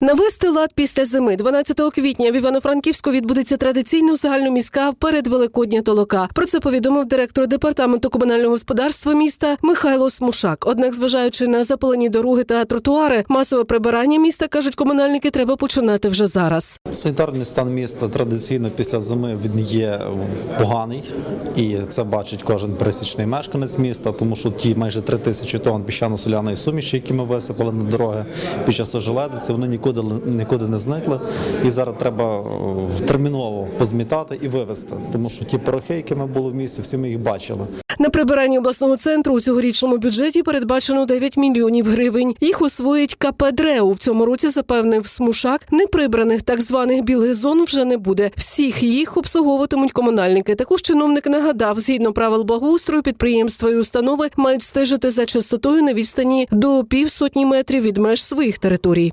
Навести лад після зими 12 квітня в Івано-Франківську відбудеться традиційно загальноміська передвеликодня толока. Про це повідомив директор департаменту комунального господарства міста Михайло Смушак. Однак, зважаючи на запалені дороги та тротуари, масове прибирання міста кажуть комунальники, треба починати вже зараз. Санітарний стан міста традиційно після зими він є поганий, і це бачить кожен пересічний мешканець міста, тому що ті майже три тисячі тонн піщано-соляної суміші, які ми висипали на дороги під час ожеледиці, вони нікуди нікуди не зникли. І зараз треба терміново позмітати і вивезти, тому що ті порохи, які ми були в місті, всі ми їх бачили. На прибиранні обласного центру у цьогорічному бюджеті передбачено 9 мільйонів гривень. Їх освоїть КП «Дреу». В цьому році запевнив Смушак. Неприбраних так званих білих зон вже не буде. Всіх їх обслуговуватимуть комунальники. Також чиновник нагадав, згідно правил благоустрою, підприємства і установи мають стежити за чистотою на відстані до півсотні метрів від меж своїх територій.